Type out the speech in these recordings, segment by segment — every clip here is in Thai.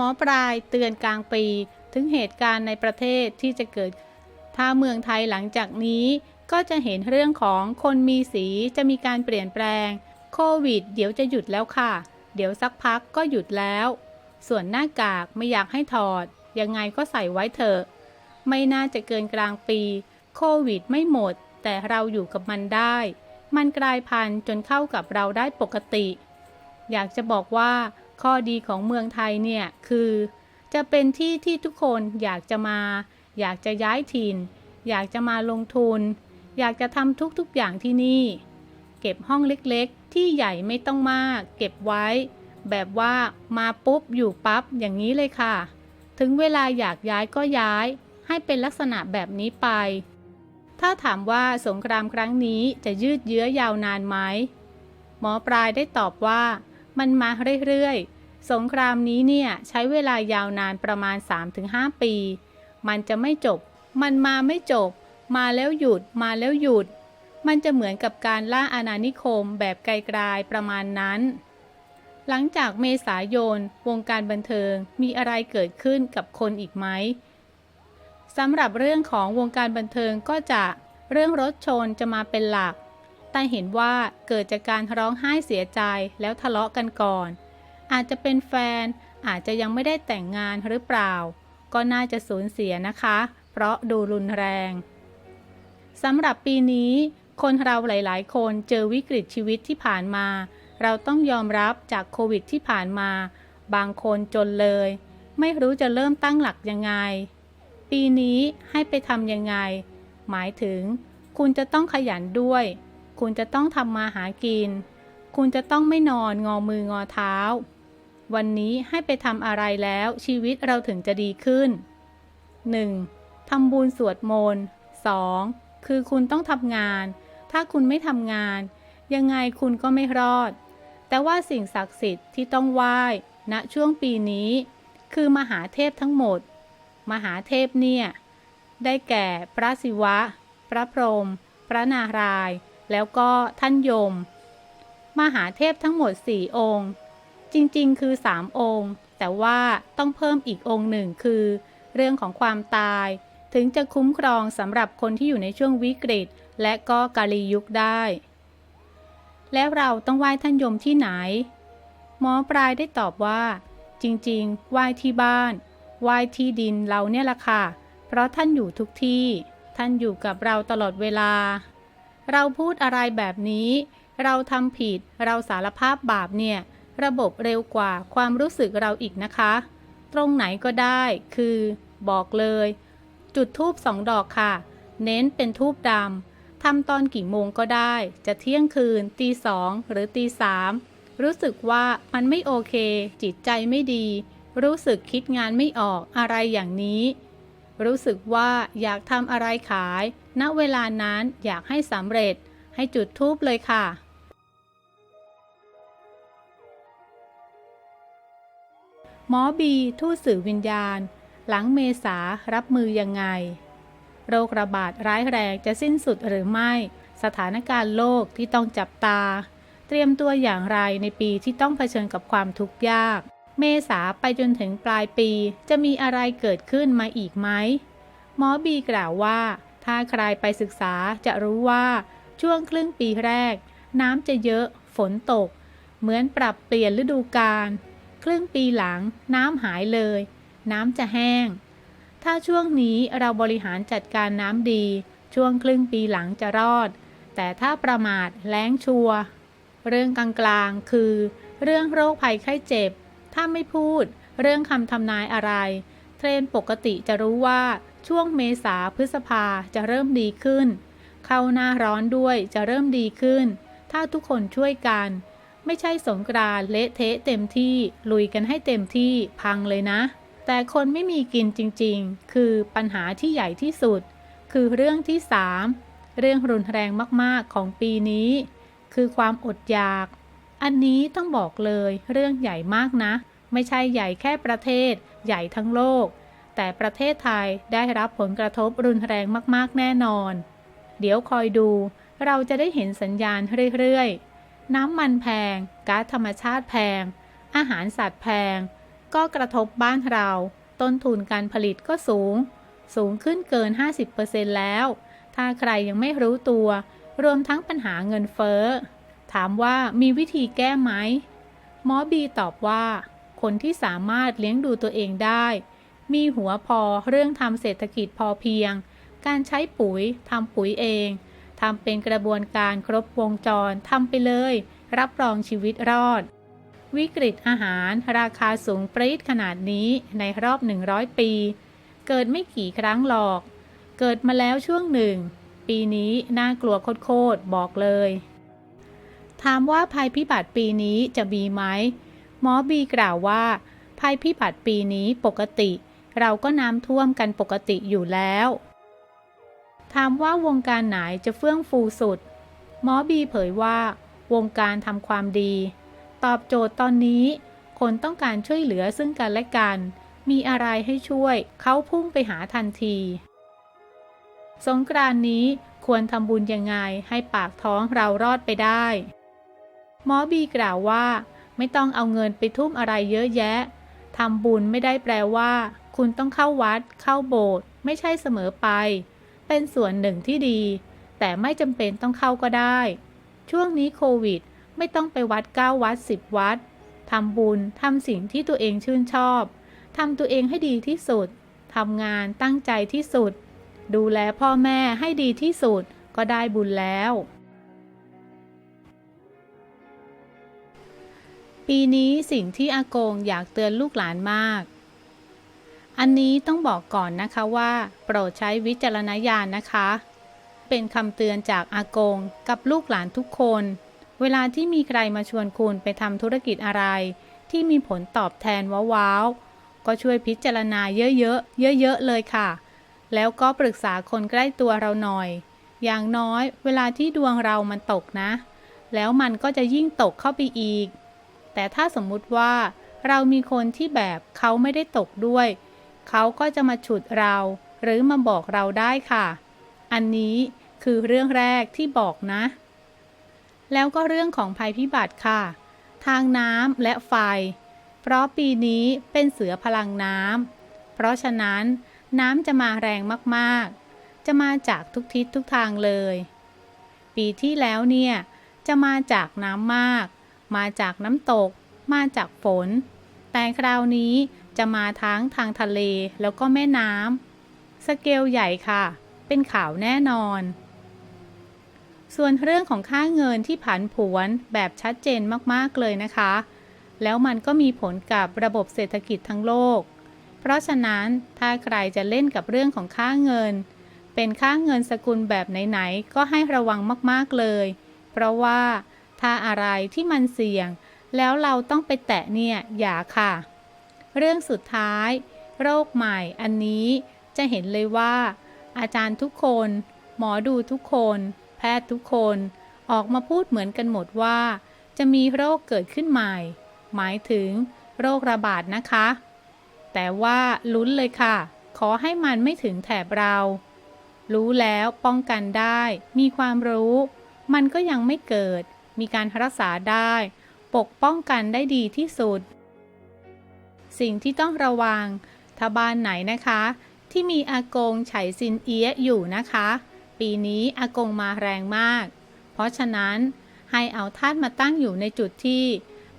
หมอปลายเตือนกลางปี ถึงเหตุการณ์ในประเทศที่จะเกิด ถ้าเมืองไทยหลังจากนี้ ก็จะเห็นเรื่องของคนมีสีจะมีการเปลี่ยนแปลง โควิด เดี๋ยวจะหยุดแล้วค่ะ เดี๋ยวสักพักก็หยุดแล้ว ส่วนหน้ากากไม่อยากให้ถอด ยังไงก็ใส่ไว้เถอะ ไม่น่าจะเกินกลางปี โควิดไม่หมด แต่เราอยู่กับมันได้ มันกลายพันธุ์จนเข้ากับเราได้ปกติ อยากจะบอกว่า ข้อดีของเมืองไทยเนี่ยคือ จะเป็นที่ที่ทุกคนอยากจะมา อยากจะย้ายถิ่น อยากจะมาลงทุน อยากจะทำทุกๆอย่างที่นี่ เก็บห้องเล็กๆ ที่ใหญ่ไม่ต้องมาก เก็บไว้ แบบว่ามาปุ๊บอยู่ปั๊บอย่างนี้เลยค่ะ ถึงเวลาอยากย้ายก็ย้าย ให้เป็นลักษณะแบบนี้ไป ถ้าถามว่าสงครามครั้งนี้จะยืดเยื้อยาวนานไหมหมอปลายได้ตอบว่ามันมาเรื่อยๆ สงครามนี้เนี่ยใช้เวลายาวนานประมาณ 3-5 ปี มันจะไม่จบ มันมาไม่จบ มาแล้วหยุด มาแล้วหยุด มันจะเหมือนกับการล่าอาณานิคมแบบไกลๆประมาณนั้น หลังจากเมษายน วงการบันเทิงมีอะไรเกิดขึ้นกับคนอีกไหมสำหรับเรื่องของวงการบันเทิงก็จะเรื่องรถชนจะมาเป็นหลัก แต่เห็นว่าเกิดจากการร้องไห้เสียใจแล้วทะเลาะกันก่อน อาจจะเป็นแฟน อาจจะยังไม่ได้แต่งงานหรือเปล่า ก็น่าจะสูญเสียนะคะ เพราะดูรุนแรงสำหรับปีนี้ คนเราหลายๆ คนเจอวิกฤตชีวิตที่ผ่านมา เราต้องยอมรับจากโควิดที่ผ่านมา บางคนจนเลย ไม่รู้จะเริ่มตั้งหลักยังไง ปีนี้ให้ไปทำยังไง หมายถึง คุณจะต้องขยันด้วย คุณจะต้องทำมาหากิน คุณจะต้องไม่นอนงอมืองอเท้า วันนี้ให้ไปทำอะไรแล้วชีวิตเราถึงจะดีขึ้น 1. ทำบุญสวดมนต์ 2. คือคุณต้องทำงาน ถ้าคุณไม่ทำงาน ยังไงคุณก็ไม่รอด แต่ว่าสิ่งศักดิ์สิทธิ์ที่ต้องไหว้ณช่วงปีนี้ คือมหาเทพทั้งหมด มหาเทพเนี่ย ได้แก่พระศิวะ พระพรหมพระนารายณ์แล้วก็ท่านยม มหาเทพทั้งหมดสี่องค์ จริงๆ คือสามองค์ แต่ว่าต้องเพิ่มอีกองค์หนึ่งคือ เรื่องของความตาย ถึงจะคุ้มครองสำหรับคนที่อยู่ในช่วงวิกฤต และก็กาลียุคได้ แล้วเราต้องไหว้ท่านยมที่ไหน หมอปลายได้ตอบว่า จริงๆ ไหว้ที่บ้าน ไหว้ที่ดินเราเนี่ยละค่ะ เพราะท่านอยู่ทุกที่ ท่านอยู่กับเราตลอดเวลา เราพูดอะไรแบบนี้ เราทำผิด เราสารภาพบาปเนี่ย ระบบเร็วกว่าความรู้สึกเราอีกนะคะ ตรงไหนก็ได้ คือ บอกเลย จุดทูบสองดอกค่ะ เน้นเป็นทูบดำทำตอนกี่โมงก็ได้ จะเที่ยงคืน ตีสองหรือตีสามรู้สึกว่ามันไม่โอเค จิตใจไม่ดี รู้สึกคิดงานไม่ออกอะไรอย่างนี้ รู้สึกว่าอยากทำอะไรขาย ณเวลานั้นอยากให้สำเร็จ ให้จุดทูบเลยค่ะ หมอบีทูตสื่อวิญญาณ หลังเมษารับมือยังไง โรคระบาดร้ายแรงจะสิ้นสุดหรือไม่ สถานการณ์โลกที่ต้องจับตา เตรียมตัวอย่างไรในปีที่ต้องเผชิญกับความทุกข์ยาก เมษาไปจนถึงปลายปีจะมีอะไรเกิดขึ้นมาอีกไหมหมอบีกล่าวว่า ถ้าใครไปศึกษาจะรู้ว่าช่วงครึ่งปีแรก น้ำจะเยอะ ฝนตก เหมือนปรับเปลี่ยนฤดูกาล รึ่งปีหลังน้ำหายเลย น้ำจะแห้ง ถ้าช่วงนี้เราบริหารจัดการน้ำดี ช่วงครึ่งปีหลังจะรอด แต่ถ้าประมาทแล้งชัว เรื่องกลางๆคือ เรื่องโรคภัยไข้เจ็บ ถ้าไม่พูด เรื่องคำทำนายอะไร เทรนปกติจะรู้ว่าช่วงเมษาพฤษภาจะเริ่มดีขึ้น เข้าหน้าร้อนด้วยจะเริ่มดีขึ้น ถ้าทุกคนช่วยกัน ไม่ใช่สงกรานต์เละเทะเต็มที่ ลุยกันให้เต็มที่พังเลยนะ แต่คนไม่มีกินจริงๆ คือปัญหาที่ใหญ่ที่สุด คือเรื่องที่3เรื่องรุนแรงมากๆของปีนี้ คือความอดอยาก อันนี้ต้องบอกเลยเรื่องใหญ่มากนะ ไม่ใช่ใหญ่แค่ประเทศ ใหญ่ทั้งโลก แต่ประเทศไทยได้รับผลกระทบรุนแรงมากๆแน่นอน เดี๋ยวคอยดู เราจะได้เห็นสัญญาณเรื่อยๆ น้ำมันแพง ก๊าซธรรมชาติแพง อาหารสัตว์แพง ก็กระทบบ้านเรา ต้นทุนการผลิตก็สูง สูงขึ้นเกิน 50%แล้ว ถ้าใครยังไม่รู้ตัว รวมทั้งปัญหาเงินเฟ้อ ถามว่ามีวิธีแก้ไหม หมอบีตอบว่า คนที่สามารถเลี้ยงดูตัวเองได้ มีหัวพอเรื่องทำเศรษฐกิจพอเพียง การใช้ปุ๋ยทำปุ๋ยเอง ทำเป็นกระบวนการครบวงจรทำไปเลย รับรองชีวิตรอด วิกฤตอาหารราคาสูงปรี๊ดขนาดนี้ในรอบ 100 ปี เกิดไม่กี่ครั้งหรอก เกิดมาแล้วช่วงหนึ่ง ปีนี้น่ากลัวโคตรบอกเลย ถามว่าภัยพิบัติปีนี้จะมีไหมหมอบีกล่าวว่า ภัยพิบัติปีนี้ปกติ เราก็น้ำท่วมกันปกติอยู่แล้ว ถามว่าวงการไหนจะเฟื่องฟูสุด หมอบีเผยว่า วงการทำความดี ตอบโจทย์ตอนนี้ คนต้องการช่วยเหลือซึ่งกันและกัน มีอะไรให้ช่วย เขาพุ่งไปหาทันที สงกรานต์นี้ควรทำบุญยังไงให้ปากท้องเรารอดไปได้ หมอบีกล่าวว่า ไม่ต้องเอาเงินไปทุ่มอะไรเยอะแยะทำบุญไม่ได้แปลว่า คุณต้องเข้าวัด เข้าโบสถ์ไม่ใช่เสมอไป เป็นส่วนหนึ่งที่ดี แต่ไม่จำเป็นต้องเข้าก็ได้ ช่วงนี้โควิด ไม่ต้องไปวัด 9 วัด 10 วัดทำบุญทำสิ่งที่ตัวเองชื่นชอบทำตัวเองให้ดีที่สุดทำงานตั้งใจที่สุด ดูแลพ่อแม่ให้ดีที่สุดก็ได้บุญแล้ว ปีนี้สิ่งที่อากงอยากเตือนลูกหลานมาก อันนี้ต้องบอกก่อนนะคะว่า โปรดใช้วิจารณญาณนะคะ เป็นคำเตือนจากอากงกับลูกหลานทุกคน เวลาที่มีใครมาชวนคุณไปทำธุรกิจอะไร ที่มีผลตอบแทนว้าวๆก็ช่วยพิจารณาเยอะๆเยอะๆเลยค่ะ แล้วก็ปรึกษาคนใกล้ตัวเราหน่อย อย่างน้อยเวลาที่ดวงเรามันตกนะ แล้วมันก็จะยิ่งตกเข้าไปอีก แต่ถ้าสมมุติว่า เรามีคนที่แบบเขาไม่ได้ตกด้วย เขาก็จะมาฉุดเรา หรือมาบอกเราได้ค่ะ อันนี้คือเรื่องแรกที่บอกนะ แล้วก็เรื่องของภัยพิบัติค่ะ ทางน้ำและไฟ เพราะปีนี้เป็นเสือพลังน้ำ เพราะฉะนั้นน้ำจะมาแรงมากๆ จะมาจากทุกทิศทุกทางเลย ปีที่แล้วเนี่ย จะมาจากน้ำมาก มาจากน้ำตก มาจากฝน แต่คราวนี้ จะมาทั้งทางทะเลแล้วก็แม่น้ำสเกลใหญ่ค่ะ เป็นข่าวแน่นอน ส่วนเรื่องของค่าเงินที่ผันผวนแบบชัดเจนมากๆเลยนะคะ แล้วมันก็มีผลกับระบบเศรษฐกิจทั้งโลก เพราะฉะนั้นถ้าใครจะเล่นกับเรื่องของค่าเงิน เป็นค่าเงินสกุลแบบไหนๆก็ให้ระวังมากๆเลย เพราะว่าถ้าอะไรที่มันเสี่ยง แล้วเราต้องไปแตะเนี่ยอย่าค่ะ เรื่องสุดท้าย โรคใหม่อันนี้จะเห็นเลยว่า อาจารย์ทุกคน หมอดูทุกคน แพทย์ทุกคน ออกมาพูดเหมือนกันหมดว่า จะมีโรคเกิดขึ้นใหม่ หมายถึง โรคระบาดนะคะ แต่ว่าลุ้นเลยค่ะ ขอให้มันไม่ถึงแถบเรา รู้แล้วป้องกันได้ มีความรู้ มันก็ยังไม่เกิด มีการรักษาได้ ปกป้องกันได้ดีที่สุด สิ่งที่ต้องระวังถ้าบ้านไหนนะคะ ที่มีอากงไฉซินเอียอยู่นะคะ ปีนี้อากงมาแรงมาก เพราะฉะนั้นให้เอาท่านมาตั้งอยู่ในจุดที่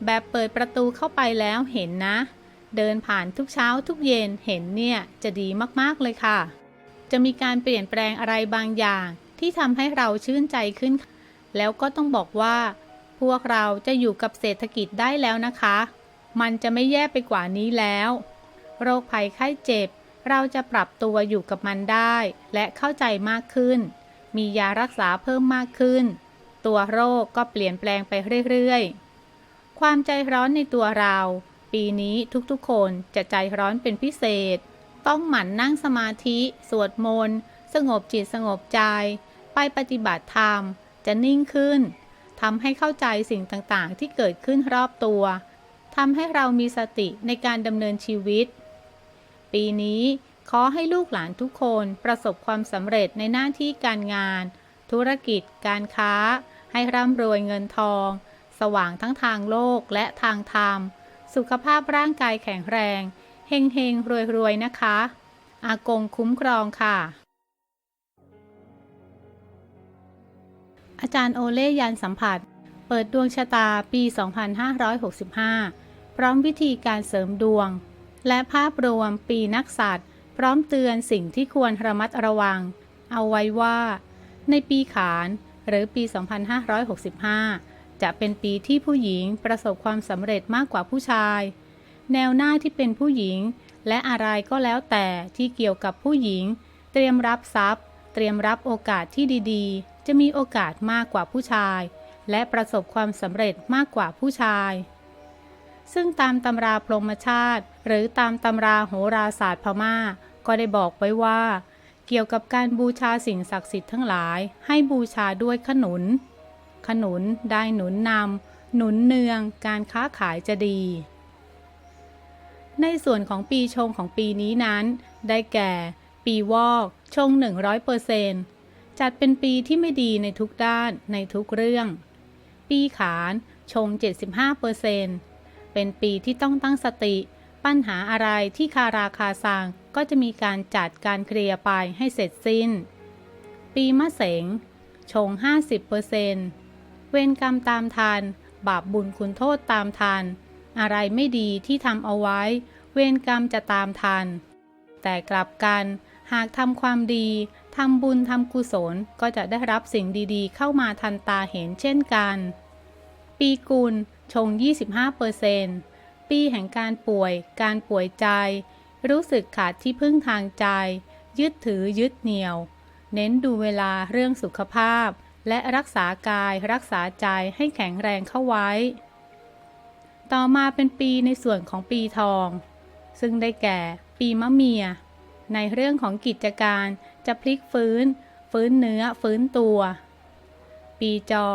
แบบเปิดประตูเข้าไปแล้วเห็นนะ เดินผ่านทุกเช้าทุกเย็นเห็นเนี่ย จะดีมากๆเลยค่ะ จะมีการเปลี่ยนแปลงอะไรบางอย่าง ที่ทำให้เราชื่นใจขึ้น แล้วก็ต้องบอกว่า พวกเราจะอยู่กับเศรษฐกิจได้แล้วนะคะ มันจะไม่แย่ไปกว่านี้แล้ว โรคภัยไข้เจ็บ เราจะปรับตัวอยู่กับมันได้ และเข้าใจมากขึ้น มียารักษาเพิ่มมากขึ้น ตัวโรคก็เปลี่ยนแปลงไปเรื่อยๆ ความใจร้อนในตัวเรา ปีนี้ทุกๆคนจะใจร้อนเป็นพิเศษ ต้องหมั่นนั่งสมาธิ สวดมนต์ สงบจิตสงบใจ ไปปฏิบัติธรรม จะนิ่งขึ้นทำให้เข้าใจสิ่งต่างๆ ที่เกิดขึ้นรอบตัวำให้เรามีสติในการดำเนินชีวิต ปีนี้ขอให้ลูกหลานทุกคนประสบความสำเร็จในหน้าที่การงาน ธุรกิจ การค้า ให้ร่ำรวยเงินทอง สว่างทั้งทางโลกและทางธรรม สุขภาพร่างกายแข็งแรง เฮงเฮงรวยรวยๆนะคะ อากงคุ้มครองค่ะ อาจารย์โอเล่ยันสัมผัส เปิดดวงชะตาปี 2565 พร้อมวิธีการเสริมดวง และภาพรวมปีนักสัตว์พร้อมเตือนสิ่งที่ควรระมัดระวัง เอาไว้ว่า ในปีขานหรือปี 2565 จะเป็นปีที่ผู้หญิงประสบความสำเร็จมากกว่าผู้ชาย แนวหน้าที่เป็นผู้หญิง และอะไรก็แล้วแต่ที่เกี่ยวกับผู้หญิง เตรียมรับทรัพย์ เตรียมรับโอกาสที่ดีๆ จะมีโอกาสมากกว่าผู้ชาย และประสบความสำเร็จมากกว่าผู้ชาย ซึ่งตามตำราพรหมชาติ หรือตามตำราโหราศาสตร์พม่า ก็ได้บอกไว้ว่า เกี่ยวกับการบูชาสิ่งศักดิ์สิทธิ์ทั้งหลาย ให้บูชาด้วยขนุน ขนุนได้หนุนนำหนุนเนืองการค้าขายจะดี ในส่วนของปีชงของปีนี้นั้น ได้แก่ ปีวอกชง 100%จัดเป็นปีที่ไม่ดีในทุกด้านในทุกเรื่อง ปีขานชง 75%เป็น เป็นปีที่ต้องตั้งสติ ปัญหาอะไรที่คาราคาซังก็จะมีการจัดการเคลียร์ไปให้เสร็จสิ้น ปีมะเสงชง 50%เวรกรรมตามทันบาปบุญคุณโทษตามทันอะไรไม่ดีที่ทำเอาไว้ เวรกรรมจะตามทัน แต่กลับกันหากทำความดีทำบุญทำกุศลก็จะได้รับสิ่งดีๆ เข้ามาทันตาเห็นเช่นกัน ปีกุล ชง 25%ปีแห่งการป่วย การป่วยใจ รู้สึกขาดที่พึ่งทางใจ ยึดถือยึดเหนี่ยว เน้นดูเวลาเรื่องสุขภาพ และรักษากายรักษาใจให้แข็งแรงเข้าไว้ ต่อมาเป็นปีในส่วนของปีทอง ซึ่งได้แก่ ปีมะเมีย ในเรื่องของกิจการจะพลิกฟื้น ฟื้นเนื้อฟื้นตัว ปีจอ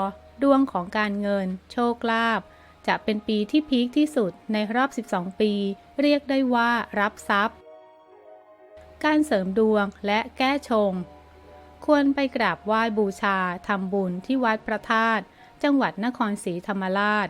ดวงของการเงิน โชคลาภ จะเป็นปีที่พีคที่สุดในรอบ 12 ปี เรียกได้ว่ารับทรัพย์ การเสริมดวงและแก้ชง ควรไปกราบไหว้บูชาทำบุญที่วัดพระธาตุจังหวัดนครศรีธรรมราช